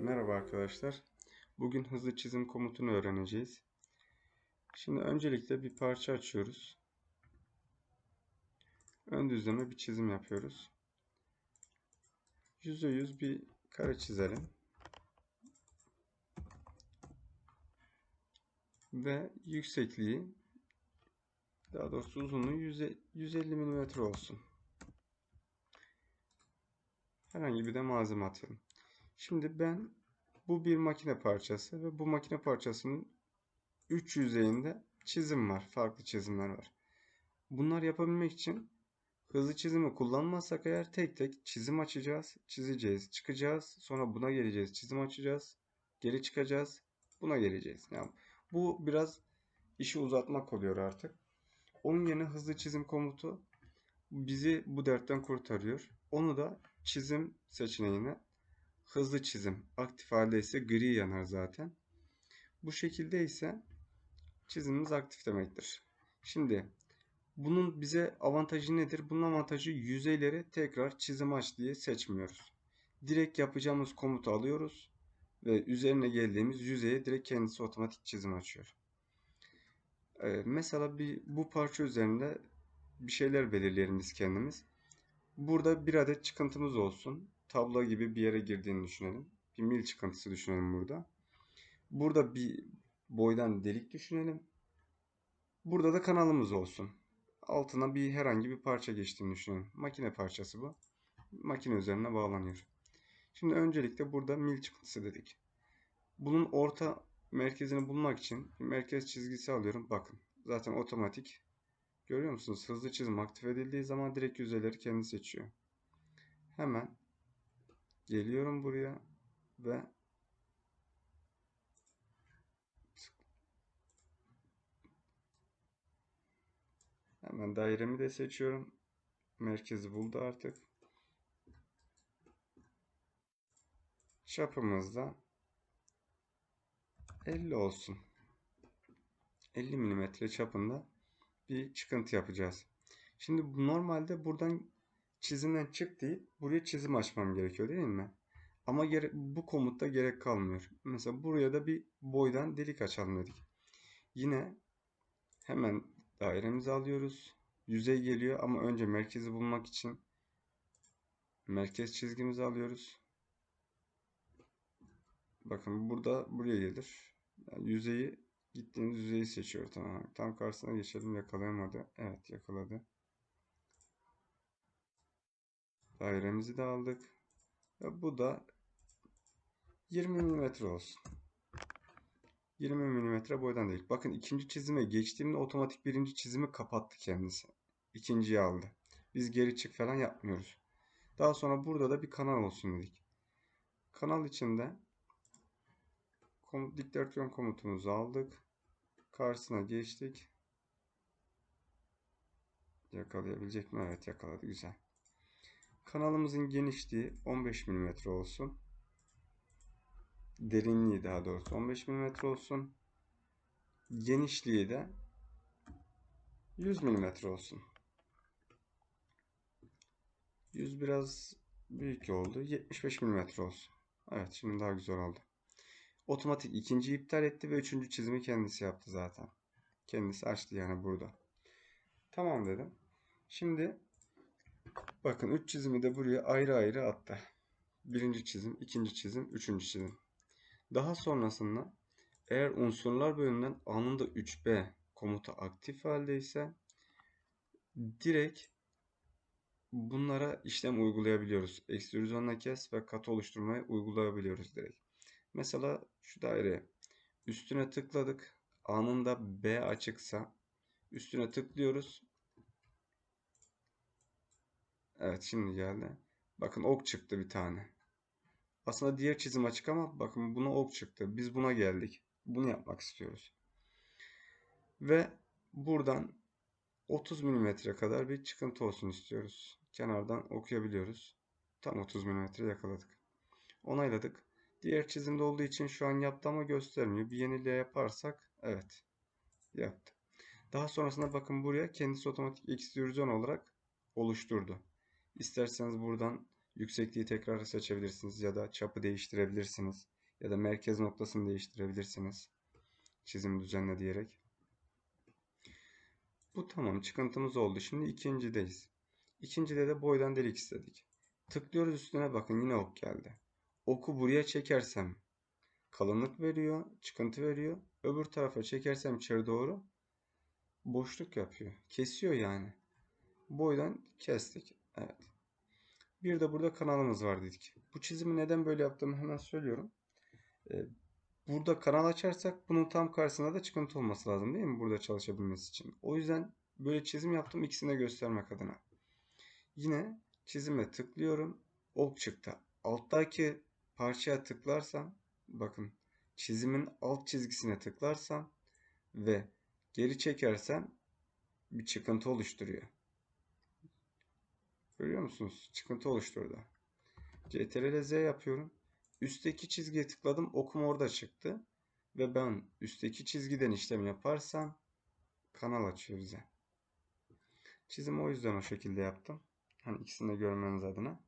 Merhaba arkadaşlar. Bugün hızlı çizim komutunu öğreneceğiz. Şimdi öncelikle bir parça açıyoruz. Ön düzleme bir çizim yapıyoruz. %100 bir kare çizelim. Ve yüksekliği daha doğrusu uzunluğu 150 mm olsun. Herhangi bir de malzeme atalım. Şimdi ben bu bir makine parçası ve bu makine parçasının 3 yüzeyinde çizim var. Farklı çizimler var. Bunlar yapabilmek için hızlı çizimi kullanmazsak eğer tek tek çizim açacağız, çizeceğiz, çıkacağız. Sonra buna geleceğiz, çizim açacağız, geri çıkacağız, buna geleceğiz. Yani bu biraz işi uzatmak oluyor artık. Onun yerine hızlı çizim komutu bizi bu dertten kurtarıyor. Onu da çizim seçeneğine hızlı çizim. Aktif halde ise gri yanar zaten. Bu şekilde ise çizimimiz aktif demektir. Şimdi bunun bize avantajı nedir? Bunun avantajı yüzeyleri tekrar çizim aç diye seçmiyoruz. Direkt yapacağımız komutu alıyoruz ve üzerine geldiğimiz yüzeye direkt kendisi otomatik çizim açıyor. Ee, mesela bir bu parça üzerinde bir şeyler belirleyelim biz kendimiz. Burada bir adet çıkıntımız olsun tablo gibi bir yere girdiğini düşünelim. Bir mil çıkıntısı düşünelim burada. Burada bir boydan delik düşünelim. Burada da kanalımız olsun. Altına bir herhangi bir parça geçtiğini düşünelim. Makine parçası bu. Makine üzerine bağlanıyor. Şimdi öncelikle burada mil çıkıntısı dedik. Bunun orta merkezini bulmak için merkez çizgisi alıyorum. Bakın zaten otomatik. Görüyor musunuz? Hızlı çizim aktif edildiği zaman direkt yüzeyleri kendi seçiyor. Hemen Geliyorum buraya ve hemen dairemi de seçiyorum. Merkezi buldu artık. Çapımız da 50 olsun. 50 mm çapında bir çıkıntı yapacağız. Şimdi normalde buradan çizimden çık deyip buraya çizim açmam gerekiyor değil mi? Ama gere bu komutta gerek kalmıyor. Mesela buraya da bir boydan delik açalım dedik. Yine hemen dairemizi alıyoruz. Yüzey geliyor ama önce merkezi bulmak için merkez çizgimizi alıyoruz. Bakın burada buraya gelir. Yani yüzeyi gittiğimiz yüzeyi seçiyor. Tamam. Tam karşısına geçelim. Yakalayamadı. Evet yakaladı. Dairemizi de aldık. Ve bu da 20 mm olsun. 20 mm boydan değil. Bakın ikinci çizime geçtiğimde otomatik birinci çizimi kapattı kendisi. İkinciyi aldı. Biz geri çık falan yapmıyoruz. Daha sonra burada da bir kanal olsun dedik. Kanal içinde dikdörtgen komutumuzu aldık. Karşısına geçtik. Yakalayabilecek mi? Evet yakaladı. Güzel. Kanalımızın genişliği 15 mm olsun. Derinliği daha doğrusu 15 mm olsun. Genişliği de 100 mm olsun. 100 biraz büyük oldu. 75 mm olsun. Evet şimdi daha güzel oldu. Otomatik ikinci iptal etti ve üçüncü çizimi kendisi yaptı zaten. Kendisi açtı yani burada. Tamam dedim. Şimdi Bakın 3 çizimi de buraya ayrı ayrı attı. Birinci çizim, ikinci çizim, üçüncü çizim. Daha sonrasında eğer unsurlar bölümünden anında 3B komutu aktif haldeyse direkt bunlara işlem uygulayabiliyoruz. Ekstrüzyonla kes ve katı oluşturmayı uygulayabiliyoruz direkt. Mesela şu daire üstüne tıkladık. Anında B açıksa üstüne tıklıyoruz. Evet şimdi geldi. Bakın ok çıktı bir tane. Aslında diğer çizim açık ama bakın buna ok çıktı. Biz buna geldik. Bunu yapmak istiyoruz. Ve buradan 30 mm kadar bir çıkıntı olsun istiyoruz. Kenardan okuyabiliyoruz. Tam 30 mm yakaladık. Onayladık. Diğer çizimde olduğu için şu an yaptı ama göstermiyor. Bir yeniliğe yaparsak evet yaptı. Daha sonrasında bakın buraya kendisi otomatik ekstrüzyon olarak oluşturdu. İsterseniz buradan Yüksekliği tekrar seçebilirsiniz ya da çapı değiştirebilirsiniz. Ya da merkez noktasını değiştirebilirsiniz. Çizim düzenle diyerek. Bu tamam çıkıntımız oldu. Şimdi ikincideyiz. İkincide de boydan delik istedik. Tıklıyoruz üstüne bakın yine ok geldi. Oku buraya çekersem kalınlık veriyor, çıkıntı veriyor. Öbür tarafa çekersem içeri doğru boşluk yapıyor. Kesiyor yani. Boydan kestik. Evet. Bir de burada kanalımız var dedik. Bu çizimi neden böyle yaptığımı hemen söylüyorum. Ee, burada kanal açarsak bunun tam karşısında da çıkıntı olması lazım değil mi? Burada çalışabilmesi için. O yüzden böyle çizim yaptım ikisini de göstermek adına. Yine çizime tıklıyorum. Ok çıktı. Alttaki parçaya tıklarsam bakın çizimin alt çizgisine tıklarsam ve geri çekersem bir çıkıntı oluşturuyor. Görüyor musunuz? Çıkıntı oluşturdu. CTRL Z yapıyorum. Üstteki çizgiye tıkladım. Okum orada çıktı. Ve ben üstteki çizgiden işlem yaparsam kanal açıyor bize. Çizimi o yüzden o şekilde yaptım. Hani ikisini de görmeniz adına.